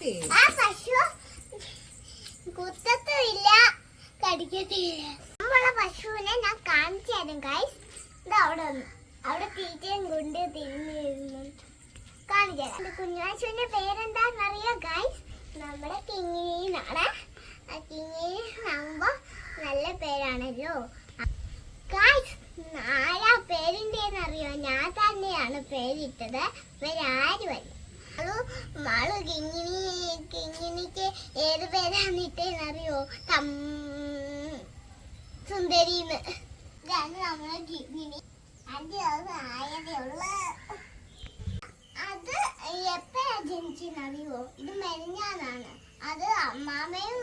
ആ പശു കുത്തത്തുമില്ല കടിക്കത്തില്ല നമ്മളെ പശുവിനെ ഞാൻ കാണിച്ചു തരും ഗൈസ് ഇത് അവിടെ വന്നു. അവിടെ തീറ്റയും കൊണ്ട് തിരിഞ്ഞിരുന്നു കാണിച്ചു തരാം കുഞ്ഞുവാശുവിന്റെ പേരെന്താണെന്നറിയോ ഗൈസ് നമ്മുടെ കിങ്ങിനാണ് ആ കിങ്ങിനി ആകുമ്പോ നല്ല പേരാണല്ലോ. ഗൈസ് ആരാ പേരിന്റെ അറിയോ ഞാൻ തന്നെയാണ് പേരിട്ടത്. ഇവരാരും അല്ല കിങ്ങിണിക്ക് ഏത് പേരാണ് അറിയോ തം സുന്ദരിന്ന്. ഇതാണ് നമ്മളെ അഞ്ച് ദിവസം ആയതേ ഉള്ളു. അത് എപ്പോഴാ ജനിച്ചെന്നറിയോ? ഇത് മെരിഞ്ഞാന്നാണ് അത് അമ്മാമയും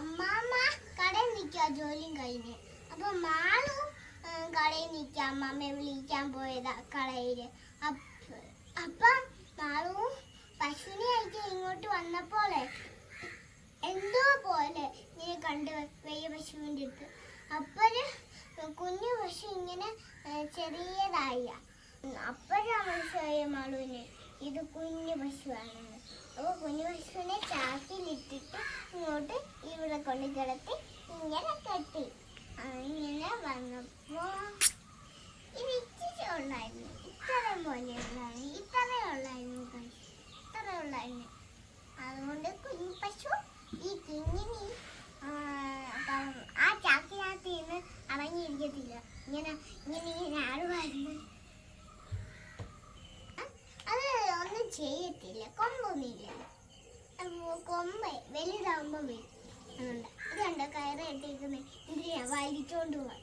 അമ്മാമ്മ കടയിൽ നിൽക്കുക ജോലിയും കഴിഞ്ഞ്. അപ്പൊ മാളും കടയിൽ നിൽക്കുക അമ്മാമ്മയെ വിളിക്കാൻ പോയതാ കടയിൽ. അപ്പം മാളു പശുവിനെ ആയിട്ട് ഇങ്ങോട്ട് വന്നപ്പോളെ എന്തോ പോലെ ഇങ്ങനെ കണ്ട് വെയ്യ പശുവിന്റെ അടുത്ത്. അപ്പോൾ കുഞ്ഞു പശു ഇങ്ങനെ ചെറിയതായി. അപ്പോഴാണ് മനസ്സിലായ മാളുവിന് ഇത് കുഞ്ഞു പശുവാണെന്ന്. അപ്പോൾ കുഞ്ഞു പശുവിനെ ചാക്കിലിട്ടിട്ട് ഇങ്ങോട്ട് ഇവിടെ കൊണ്ട് കിടത്തി ഇങ്ങനെ കെട്ടി. അങ്ങനെ വന്നപ്പോ ഇത് ഇച്ചിരി ഉള്ളായിരുന്നു ഇത്രയും പോലെ ഉള്ളായിരുന്നു ഇത്രയും ഉള്ളായിരുന്നു guys. ഇത്രയും ഉള്ളായിരുന്നു അതുകൊണ്ട് കുഞ്ഞു പശു ഈ കിങ്ങിനി ആ, അപ്പം ആ ചാക്കിനകത്ത് നിന്ന് ഇങ്ങനെ ഇങ്ങനെ വരുന്നു അത് ഒന്നും ചെയ്യത്തില്ല കൊമ്പൊന്നുമില്ല. കൊമ്പ് വലുതാവുമ്പോ വരും. അതുകൊണ്ട് കയറ് കെട്ടിയിരിക്കുന്നത് എന്തിനാ വലിച്ചോണ്ട് പോവാൻ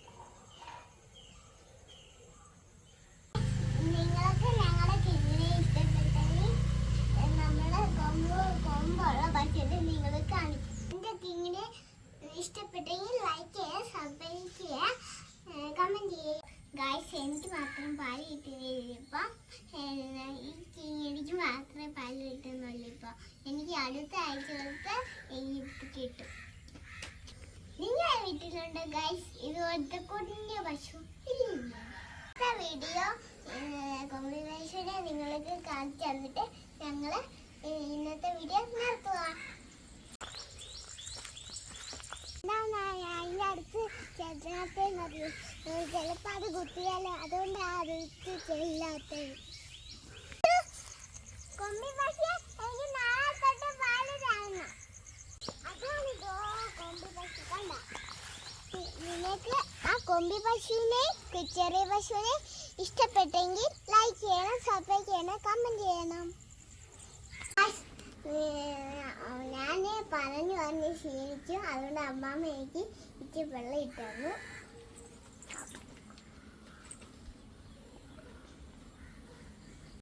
നിങ്ങൾക്ക് ഞങ്ങളുടെ കിങ്ങിനെ ഇഷ്ടപ്പെട്ടെങ്കിൽ നമ്മളെ കൊമ്പ് കൊമ്പുള്ള പശുവിനെ നിങ്ങൾ കാണിക്കും എന്റെ കിങ്ങിനെ ഇഷ്ടപ്പെട്ടെങ്കിൽ ലൈക്ക് ചെയ്യുക സബ്സ്ക്രൈബ് ചെയ്യുക കമന്റ് ചെയ്യുക ഗായ്സ് എനിക്ക് മാത്രം പാൽ കിട്ടുകയില്ല ഇപ്പം. ഈ കിങ്ങിണിക്ക് മാത്രമേ പാൽ കിട്ടുന്നുള്ളൂ ഇപ്പോൾ എനിക്ക് അടുത്ത ആഴ്ച എനിക്ക് കിട്ടും. നിങ്ങൾ വീട്ടിലുണ്ടോ ഗൈസ് ഇതുപോലത്തെ കുഞ്ഞു പശു ഇല്ല വീഡിയോ കോമ്പിനേഷനെ നിങ്ങൾക്ക് കാണിച്ചു തന്നിട്ട് ഞങ്ങൾ ഇന്നത്തെ വീഡിയോ നിർത്തുക. ചെല്ലാത്തേന്നറിയും ചിലപ്പോൾ അതുകൊണ്ട് അടുത്ത് ചെല്ലാത്തത് കൊമ്പി എനിക്ക് പാൽ അതാണിതോ കൊമ്പി ആ കൊമ്പി പശുവിനെ ചെറിയ പശുവിനെ ഇഷ്ടപ്പെട്ടെങ്കിൽ ലൈക്ക് ചെയ്യണം സബ്സ്ക്രൈബ് ചെയ്യണം കമന്റ് ചെയ്യണം. പറഞ്ഞു പറഞ്ഞ് ശീലിച്ചു. അതുകൊണ്ട് അമ്മാമ്മ എനിക്ക് ഇച്ചിരി വെള്ളം ഇട്ടു